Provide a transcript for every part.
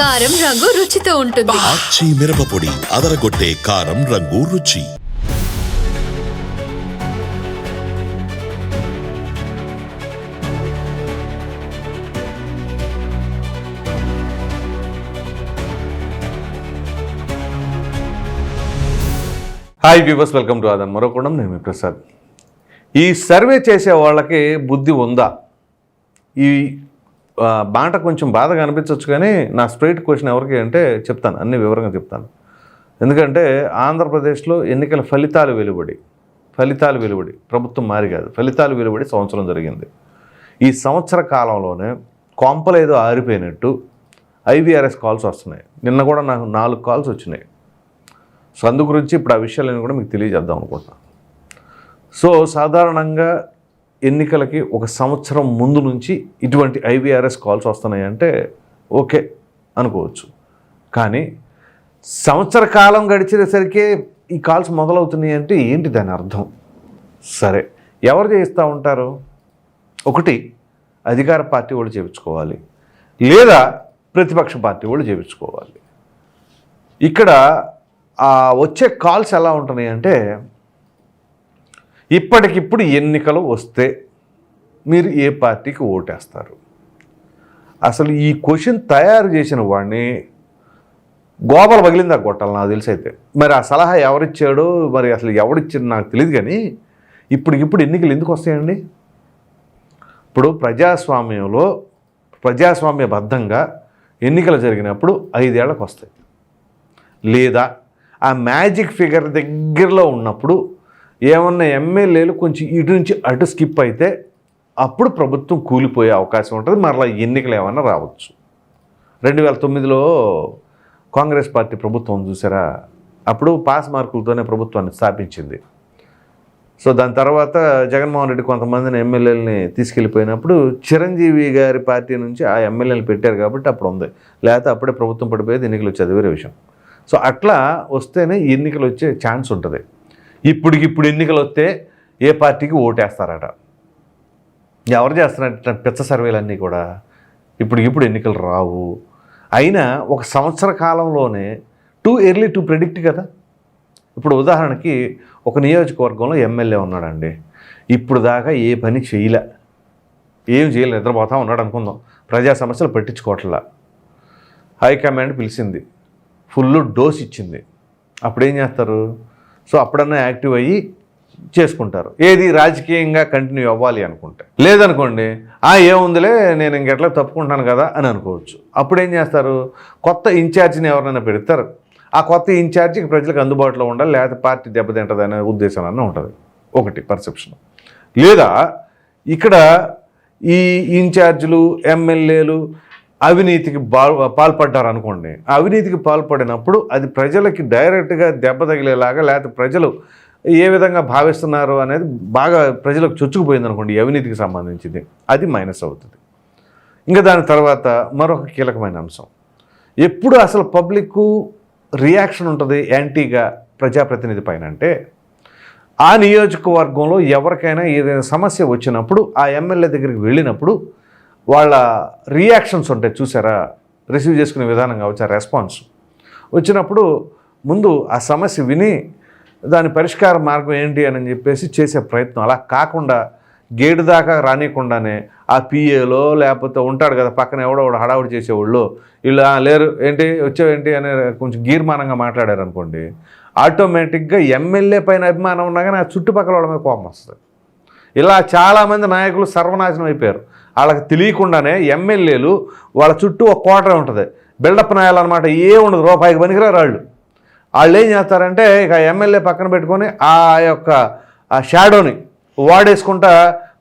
కారం రంగు రుచితో ఉంటుంది. ఆచి మిరపపొడి అదరగొట్టే కారం రంగు రుచి. హాయ్ వ్యూవర్స్ వెల్కమ్ టు ఆదన్ మరొకడం నేను మీ ప్రసాద్. ఈ సర్వే చేసే వాళ్ళకి బుద్ధి ఉందా? ఈ బాట కొంచెం బాధగా అనిపించవచ్చు కానీ నా స్ట్రైట్ క్వశ్చన్ ఎవరికి అంటే చెప్తాను అన్ని వివరంగా చెప్తాను. ఎందుకంటే ఆంధ్రప్రదేశ్లో ఎన్నికల ఫలితాలు వెలువడి ఫలితాలు వెలువడి ప్రభుత్వం మారి కాదు ఫలితాలు వెలువడి సంవత్సరం జరిగింది. ఈ సంవత్సర కాలంలోనే కొంపలేదో ఆరిపోయినట్టు ఐవీఆర్ఎస్ కాల్స్ వస్తున్నాయి. నిన్న కూడా నాకు నాలుగు కాల్స్ వచ్చినాయి. సో అందు గురించి ఇప్పుడు ఆ విషయాలను కూడా మీకు తెలియజేద్దాం అనుకుంటున్నాను. సో సాధారణంగా ఎన్నికలకి ఒక సంవత్సరం ముందు నుంచి ఇటువంటి ఐవీఆర్ఎస్ కాల్స్ వస్తున్నాయంటే ఓకే అనుకోవచ్చు. కానీ సంవత్సర కాలం గడిచేసరికి ఈ కాల్స్ మొదలవుతున్నాయి అంటే ఏంటి దాని అర్థం? సరే ఎవరు చేయిస్తూ ఉంటారు? ఒకటి అధికార పార్టీ వాళ్ళు చేయించుకోవాలి లేదా ప్రతిపక్ష పార్టీ వాళ్ళు చేయించుకోవాలి ఇక్కడ వచ్చే కాల్స్ ఎలా ఉంటున్నాయి అంటే ఇప్పటికిప్పుడు ఎన్నికలు వస్తే మీరు ఏ పార్టీకి ఓటేస్తారు? అసలు ఈ క్వశ్చన్ తయారు చేసిన వాడిని గోపలు ఆ కొట్టాలి నాకు తెలిసి అయితే మరి ఆ సలహా ఎవరిచ్చాడో? మరి అసలు ఎవరిచ్చాడో నాకు తెలియదు కానీ ఇప్పటికిప్పుడు ఎన్నికలు ఎందుకు వస్తాయండి? ఇప్పుడు ప్రజాస్వామ్యంలో ప్రజాస్వామ్యబద్ధంగా ఎన్నికలు జరిగినప్పుడు ఐదేళ్ళకు వస్తాయి. లేదా ఆ మ్యాజిక్ ఫిగర్ దగ్గరలో ఉన్నప్పుడు ఏమన్నా ఎమ్మెల్యేలు కొంచెం ఇటు నుంచి అటు స్కిప్ అయితే అప్పుడు ప్రభుత్వం కూలిపోయే అవకాశం ఉంటుంది. మరలా ఎన్నికలు ఏమన్నా రావచ్చు. రెండు వేల తొమ్మిదిలో కాంగ్రెస్ పార్టీ ప్రభుత్వం చూసారా? అప్పుడు పాస్ మార్కులతోనే ప్రభుత్వాన్ని స్థాపించింది. సో దాని తర్వాత జగన్మోహన్ రెడ్డి కొంతమందిని ఎమ్మెల్యేలని తీసుకెళ్ళిపోయినప్పుడు చిరంజీవి గారి పార్టీ నుంచి ఆ ఎమ్మెల్యేలు పెట్టారు కాబట్టి అప్పుడు ఉంది. లేకపోతే అప్పుడే ప్రభుత్వం పడిపోయేది ఎన్నికలు వచ్చేది వేరే విషయం. సో అట్లా వస్తేనే ఎన్నికలు వచ్చే ఛాన్స్ ఉంటుంది. ఇప్పటికిప్పుడు ఎన్నికలు వస్తే ఏ పార్టీకి ఓటేస్తారట. ఎవరు చేస్తున్నారు పిచ్చ సర్వేలన్నీ కూడా ఇప్పటికిప్పుడు ఎన్నికలు రావు. అయినా ఒక సంవత్సర కాలంలోనే టూ ఎర్లీ టు ప్రెడిక్ట్ కదా. ఇప్పుడు ఉదాహరణకి ఒక నియోజకవర్గంలో ఎమ్మెల్యే ఉన్నాడండి. ఇప్పుడు దాకా ఏ పని చేయలే. ఏం చేయలే నిద్రపోతా ఉన్నాడు అనుకుందాం. ప్రజా సమస్యలు పట్టించుకోవట్లా. హైకమాండ్ పిలిచింది. ఫుల్ డోస్ ఇచ్చింది. అప్పుడు ఏం చేస్తారు? సో అప్పుడన్నా యాక్టివ్ అయ్యి చేసుకుంటారు. ఏది రాజకీయంగా కంటిన్యూ అవ్వాలి అనుకుంటే. లేదనుకోండి ఆ ఏముందిలే నేను ఇంకెట్లా తప్పుకుంటాను కదా అని అనుకోవచ్చు. అప్పుడు ఏం చేస్తారు? కొత్త ఇన్ఛార్జిని ఎవరైనా పెడతారు. ఆ కొత్త ఇన్ఛార్జికి ప్రజలకు అందుబాటులో ఉండాలి లేకపోతే పార్టీ దెబ్బతింటది అనే ఉద్దేశం అన్న ఉంటుంది. ఒకటి పర్సెప్షన్. లేదా ఇక్కడ ఈ ఇన్ఛార్జీలు ఎమ్మెల్యేలు అవినీతికి బా పాల్పడ్డారు అనుకోండి అవినీతికి పాల్పడినప్పుడు అది ప్రజలకి డైరెక్ట్గా దెబ్బ తగిలేలాగా లేకపోతే ప్రజలు ఏ విధంగా భావిస్తున్నారు అనేది బాగా ప్రజలకు చొచ్చుకుపోయింది అనుకోండి అవినీతికి సంబంధించింది. అది మైనస్ అవుతుంది. ఇంకా దాని తర్వాత మరొక కీలకమైన అంశం. ఎప్పుడు అసలు పబ్లిక్ రియాక్షన్ ఉంటుంది యాంటీగా ప్రజాప్రతినిధి పైన అంటే ఆ నియోజకవర్గంలో ఎవరికైనా ఏదైనా సమస్య వచ్చినప్పుడు ఆ ఎమ్మెల్యే దగ్గరికి వెళ్ళినప్పుడు వాళ్ళ రియాక్షన్స్ ఉంటాయి చూసారా? రిసీవ్ చేసుకునే విధానం కావచ్చు ఆ రెస్పాన్స్ వచ్చినప్పుడు ముందు ఆ సమస్య విని దాని పరిష్కార మార్గం ఏంటి అని చెప్పేసి చేసే ప్రయత్నం. అలా కాకుండా గేటు దాకా రానియకుండానే ఆ పిఏలో లేకపోతే ఉంటాడు కదా పక్కన ఎవడో ఒకడు హడావుడి చేసేవాళ్ళు. వీళ్ళు లేరు ఏంటి వచ్చావేంటి? అని కొంచెం గీర్మానంగా మాట్లాడారు అనుకోండి ఆటోమేటిక్గా ఎమ్మెల్యే పైన అభిమానం ఉన్నా కానీ ఆ చుట్టుపక్కల వాళ్ళ మీద కోపం వస్తుంది. ఇలా చాలామంది నాయకులు సర్వనాశనం అయిపోయారు. వాళ్ళకి తెలియకుండానే ఎమ్మెల్యేలు వాళ్ళ చుట్టూ ఒక కోటరే ఉంటుంది. బిల్డప్ నాయాలన్నమాట ఏ ఉండదు రూపాయికి పనికిరారు వాళ్ళు. వాళ్ళు ఏం చేస్తారంటే ఇక ఎమ్మెల్యే పక్కన పెట్టుకొని ఆ యొక్క ఆ షాడోని వాడేసుకుంటా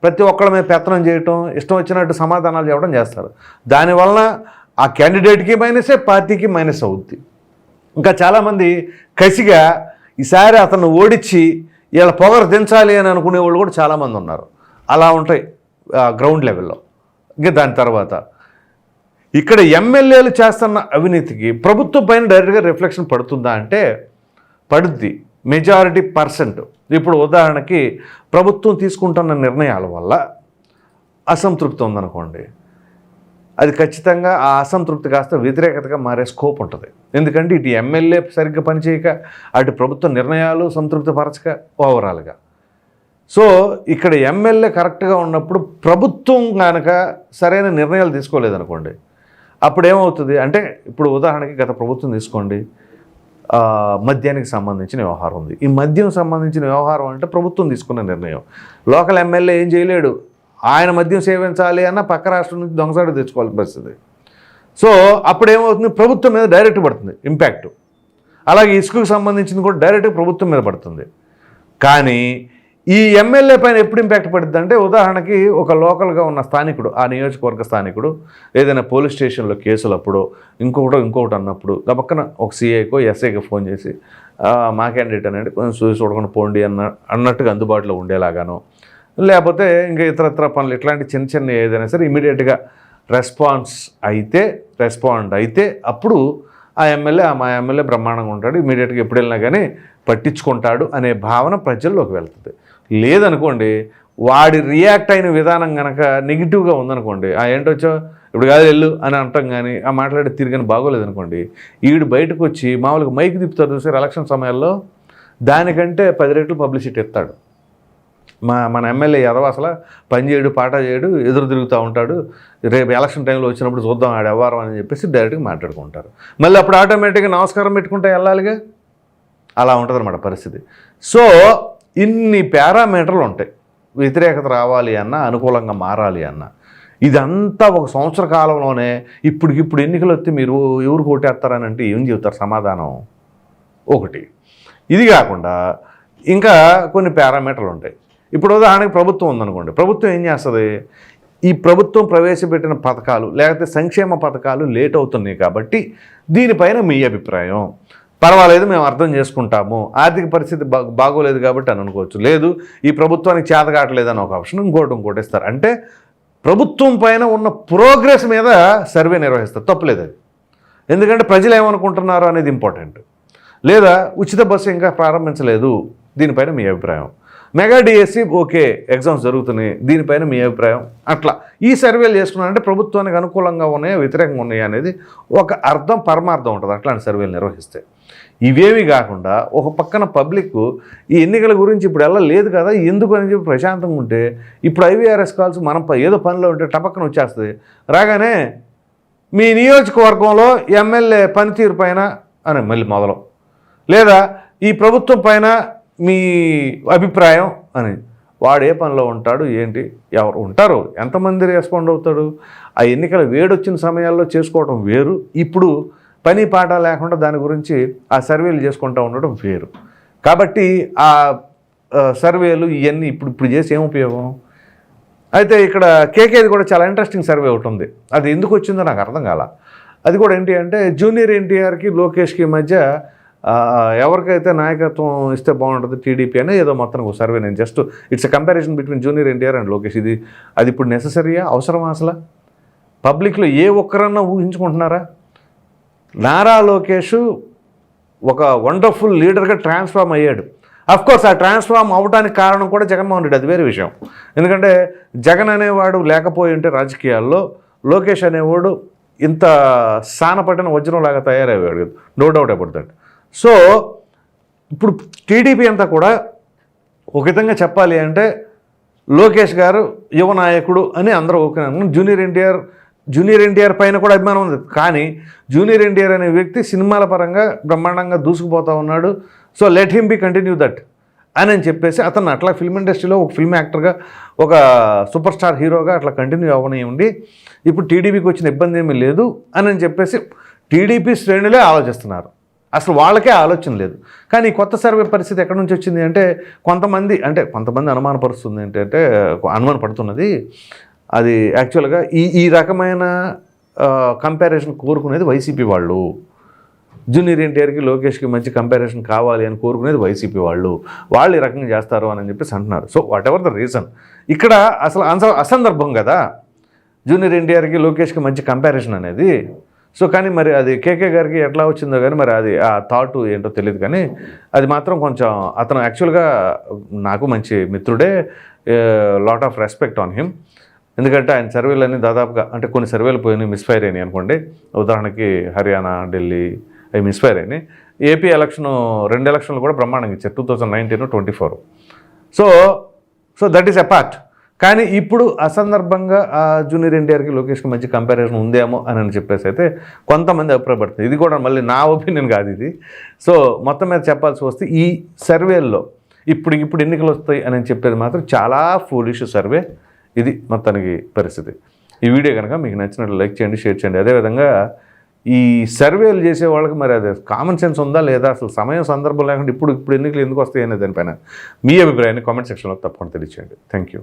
ప్రతి ఒక్కళ్ళ మీద పెత్తనం చేయటం ఇష్టం వచ్చినట్టు సమాధానాలు చెప్పడం చేస్తారు. దానివలన ఆ క్యాండిడేట్కి మైనసే పార్టీకి మైనస్ అవుద్ది. ఇంకా చాలామంది కసిగా ఈసారి అతను ఓడించి వీళ్ళ పొగరు దించాలి అని అనుకునే వాళ్ళు కూడా చాలామంది ఉన్నారు. అలా ఉంటాయి గ్రౌండ్ లెవెల్లో ఇంకా దాని తర్వాత ఇక్కడ ఎమ్మెల్యేలు చేస్తున్న అవినీతికి ప్రభుత్వం పైన డైరెక్ట్గా రిఫ్లెక్షన్ పడుతుందా అంటే పడుద్ది. Majority percent. ఇప్పుడు ఉదాహరణకి ప్రభుత్వం తీసుకుంటున్న నిర్ణయాల వల్ల అసంతృప్తి ఉందనుకోండి. అది ఖచ్చితంగా ఆ అసంతృప్తి కాస్త వ్యతిరేకతగా మారే స్కోప్ ఉంటుంది. ఎందుకంటే ఇటు ఎమ్మెల్యే సరిగ్గా పనిచేయక అటు ప్రభుత్వ నిర్ణయాలు సంతృప్తి పరచక ఓవరాల్గా. సో ఇక్కడ ఎమ్మెల్యే కరెక్ట్గా ఉన్నప్పుడు ప్రభుత్వం కనుక సరైన నిర్ణయాలు తీసుకోలేదనుకోండి అప్పుడు ఏమవుతుంది అంటే ఇప్పుడు ఉదాహరణకి గత ప్రభుత్వం తీసుకోండి మద్యానికి సంబంధించిన వ్యవహారం ఉంది. ఈ మద్యం సంబంధించిన వ్యవహారం అంటే ప్రభుత్వం తీసుకున్న నిర్ణయం. లోకల్ ఎమ్మెల్యే ఏం చేయలేడు. ఆయన మద్యం సేవించాలి అన్న పక్క రాష్ట్రం నుంచి దొంగసాడు తెచ్చుకోవాల్సిన పరిస్థితి. సో అప్పుడు ఏమవుతుంది ప్రభుత్వం మీద డైరెక్ట్ పడుతుంది ఇంపాక్ట్. అలాగే ఇసుకకు సంబంధించింది కూడా డైరెక్ట్ ప్రభుత్వం మీద పడుతుంది. కానీ ఈ ఎమ్మెల్యే పైన ఎప్పుడు ఇంపాక్ట్ పడుతుంది అంటే ఉదాహరణకి ఒక లోకల్గా ఉన్న స్థానికుడు ఆ నియోజకవర్గ స్థానికుడు ఏదైనా పోలీస్ స్టేషన్లో కేసులు అప్పుడు ఇంకొకటి ఇంకొకటి అన్నప్పుడు పక్కన ఒక సీఐకో ఎస్ఐకో ఫోన్ చేసి మా క్యాండిడేట్ అనేది కొంచెం చూసి చూడకుండా పోండి అన్న అన్నట్టుగా అందుబాటులో ఉండేలాగాను లేకపోతే ఇంకా ఇతర ఇతర పనులు ఇట్లాంటి చిన్న చిన్న ఏదైనా సరే ఇమీడియట్గా రెస్పాన్స్ అయితే రెస్పాండ్ అయితే అప్పుడు ఆ ఎమ్మెల్యే మా ఎమ్మెల్యే బ్రహ్మాండంగా ఉంటాడు ఇమీడియట్గా ఎప్పుడు వెళ్ళినా కానీ పట్టించుకుంటాడు అనే భావన ప్రజల్లోకి వెళ్తుంది. లేదనుకోండి వాడి రియాక్ట్ అయిన విధానం కనుక నెగిటివ్గా ఉందనుకోండి ఆ ఏంటొచ్చో ఇప్పుడు కాదు వెళ్ళు అని అంటాం కానీ ఆ మాట్లాడే తిరిగని బాగోలేదనుకోండి ఈడు బయటకు వచ్చి మామూలుగా మైక్ తిప్పుతారు చూసారు ఎలక్షన్ సమయాల్లో దానికంటే పది రెట్లు పబ్లిసిటీ ఇస్తాడు. మా మన ఎమ్మెల్యే యదవ అసలు పని చేయడు పాట చేయడు ఎదురు తిరుగుతూ ఉంటాడు రేపు ఎలక్షన్ టైంలో వచ్చినప్పుడు చూద్దాం ఆడ వ్యవహారం అని చెప్పేసి డైరెక్ట్గా మాట్లాడుకుంటారు. మళ్ళీ అప్పుడు ఆటోమేటిక్గా నమస్కారం పెట్టుకుంటే వెళ్ళాలిగా? అలా ఉంటుంది పరిస్థితి. సో ఇన్ని పారామీటర్లు ఉంటాయి. వ్యతిరేకత రావాలి అన్నా అనుకూలంగా మారాలి అన్నా. ఇదంతా ఒక సంవత్సర కాలంలోనే ఇప్పటికిప్పుడు ఎన్నికలు వస్తే మీరు ఎవరు కొట్టేస్తారని అంటే ఏం చెబుతారు? సమాధానం ఒకటి. ఇది కాకుండా ఇంకా కొన్ని పారామీటర్లు ఉంటాయి. ఇప్పుడు ఉదాహరణకి ప్రభుత్వం ఉందనుకోండి. ప్రభుత్వం ఏం చేస్తుంది? ఈ ప్రభుత్వం ప్రవేశపెట్టిన పథకాలు లేకపోతే సంక్షేమ పథకాలు లేట్ అవుతున్నాయి కాబట్టి దీనిపైన మీ అభిప్రాయం. పర్వాలేదు మేము అర్థం చేసుకుంటాము. ఆర్థిక పరిస్థితి బా బాగోలేదు కాబట్టి అని అనుకోవచ్చు. లేదు ఈ ప్రభుత్వానికి చేత అని ఒక ఆప్షన్ ఇంకోటి ఇంకోటి ఇస్తారు. అంటే ప్రభుత్వం పైన ఉన్న ప్రోగ్రెస్ మీద సర్వే నిర్వహిస్తారు. తప్పులేదు అది. ఎందుకంటే ప్రజలు ఏమనుకుంటున్నారు అనేది ఇంపార్టెంట్. లేదా ఉచిత బస్సు ఇంకా ప్రారంభించలేదు. దీనిపైన మీ అభిప్రాయం? మెగా డిఎస్సి ఓకే ఎగ్జామ్స్ జరుగుతున్నాయి. దీనిపైన మీ అభిప్రాయం? అట్లా. ఈ సర్వేలు చేసుకున్నారంటే ప్రభుత్వానికి అనుకూలంగా ఉన్నాయా వ్యతిరేకంగా ఉన్నాయా అనేది ఒక అర్థం పరమార్థం ఉంటుంది అట్లాంటి సర్వేలు నిర్వహిస్తే. ఇవేవి కాకుండా ఒక పక్కన పబ్లిక్ ఈ ఎన్నికల గురించి ఇప్పుడు ఎలా లేదు కదా ఎందుకు అని చెప్పి ప్రశాంతంగా ఉంటే ఇప్పుడు ఐవీఆర్ఎస్ కాల్స్ మనం ఏదో పనిలో ఉంటే టపక్కన వచ్చేస్తుంది. రాగానే మీ నియోజకవర్గంలో ఎమ్మెల్యే పనితీరు పైన అని మళ్ళీ మొదలు. లేదా ఈ ప్రభుత్వం పైన మీ అభిప్రాయం అని. వాడు ఏ పనిలో ఉంటాడు ఏంటి ఎవరు ఉంటారు ఎంతమంది రెస్పాండ్ అవుతాడు ఆ ఎన్నికల వేడొచ్చిన సమయాల్లో చేసుకోవడం వేరు. ఇప్పుడు పని పాట లేకుండా దాని గురించి ఆ సర్వేలు చేసుకుంటూ ఉండడం వేరు. కాబట్టి ఆ సర్వేలు ఇవన్నీ ఇప్పుడు ఇప్పుడు చేసి ఏం ఉపయోగం? అయితే ఇక్కడ కేకేది కూడా చాలా ఇంట్రెస్టింగ్ సర్వే ఒకటి ఉంది. అది ఎందుకు వచ్చిందో నాకు అర్థం కాల. అది కూడా ఏంటి అంటే జూనియర్ ఎన్టీఆర్కి లోకేష్కి మధ్య ఎవరికైతే నాయకత్వం ఇస్తే బాగుంటుంది టీడీపీ అనే ఏదో మొత్తం ఒక సర్వే నేను just it's a comparison between junior NTR and Lokesh. ఇది అది ఇప్పుడు నెససరీయా అవసరమా అసలు? పబ్లిక్లో ఏ ఒక్కరన్నా ఊహించుకుంటున్నారా? నారా లోకేష్ ఒక వండర్ఫుల్ లీడర్గా ట్రాన్స్ఫార్మ్ అయ్యాడు. కోర్స్ ఆ ట్రాన్స్ఫార్మ్ అవడానికి కారణం కూడా జగన్మోహన్ రెడ్డి. అది వేరే విషయం. ఎందుకంటే జగన్ అనేవాడు లేకపోయి ఉంటే రాజకీయాల్లో లోకేష్ అనేవాడు ఇంత సానపట్టిన వజ్రంలాగా తయారయ్యాడు no doubt about that so ఇప్పుడు టీడీపీ అంతా కూడా ఒక విధంగా చెప్పాలి అంటే లోకేష్ గారు యువ నాయకుడు అని అందరూ okay junior NTR junior NTR పైన కూడా అభిమానం ఉంది. కానీ జూనియర్ ఎన్టీఆర్ అనే వ్యక్తి సినిమాల పరంగా బ్రహ్మాండంగా దూసుకుపోతా ఉన్నాడు. So let him be continue that అని అని చెప్పేసి అతను అట్లా ఫిల్మ్ ఇండస్ట్రీలో ఒక ఫిల్మ్ యాక్టర్గా ఒక సూపర్ స్టార్ హీరోగా అట్లా కంటిన్యూ అవ్వనివ్వండి ఇప్పుడు టీడీపీకి వచ్చిన ఇబ్బంది ఏమీ లేదు అని అని చెప్పేసి టీడీపీ శ్రేణులే ఆలోచిస్తున్నారు. అసలు వాళ్ళకే ఆలోచన లేదు. కానీ కొత్త సర్వే పరిస్థితి ఎక్కడి నుంచి వచ్చింది అంటే కొంతమంది అంటే కొంతమంది అనుమానపరుస్తుంది ఏంటంటే అనుమాన పడుతున్నది. అది యాక్చువల్గా ఈ ఈ రకమైన కంపారిజన్ కోరుకునేది వైసీపీ వాళ్ళు. జూనియర్ ఎన్టీఆర్కి లోకేష్కి మంచి కంపారిజన్ కావాలి అని కోరుకునేది వైసీపీ వాళ్ళు. వాళ్ళు ఈ రకంగా చేస్తారు అని చెప్పేసి అంటున్నారు. So whatever the reason ఇక్కడ అసలు అసందర్భం కదా. జూనియర్ ఎన్టీఆర్కి లోకేష్కి మంచి కంపారిజన్ అనేది. సో కానీ మరి అది కేకే గారికి ఎట్లా వచ్చిందో కానీ మరి అది ఆ థాట్ ఏంటో తెలియదు కానీ అది మాత్రం కొంచెం అతను యాక్చువల్గా నాకు మంచి మిత్రుడే lot of respect on him ఎందుకంటే ఆయన సర్వేలన్నీ దాదాపుగా అంటే కొన్ని సర్వేలు పోయినాయి మిస్ఫైర్ అయినాయి అనుకోండి. ఉదాహరణకి హర్యానా ఢిల్లీ అవి మిస్ఫైర్ అయినాయి. ఏపీ ఎలక్షన్ రెండు ఎలక్షన్లు కూడా బ్రహ్మాండంగా ఇచ్చారు two thousand nineteen twenty four so so that is apart కానీ ఇప్పుడు అసందర్భంగా ఆ జూనియర్ ఎన్టీఆర్కి లోకేష్కి మంచి కంపారిజన్ ఉందేమో అని అని చెప్పేసి అయితే కొంతమంది అభిప్రాయపడుతుంది ఇది కూడా మళ్ళీ నా ఒపీనియన్ కాదు ఇది. సో మొత్తం మీద చెప్పాల్సి వస్తే ఈ సర్వేల్లో ఇప్పుడు ఇప్పుడు ఎన్నికలు వస్తాయి అని చెప్పేది మాత్రం చాలా ఫూలిష్ సర్వే ఇది మొత్తానికి పరిస్థితి. ఈ వీడియో కనుక మీకు నచ్చినట్లు లైక్ చేయండి షేర్ చేయండి. అదేవిధంగా ఈ సర్వేలు చేసే వాళ్ళకి మరి అదే కామన్ సెన్స్ ఉందా లేదా? అసలు సమయం సందర్భం లేకుండా ఇప్పుడు ఇప్పుడు ఎన్నికలు ఎందుకు వస్తాయి అనే దానిపైన మీ అభిప్రాయాన్ని కామెంట్ సెక్షన్లో తప్పకుండా తెలియచేయండి. Thank you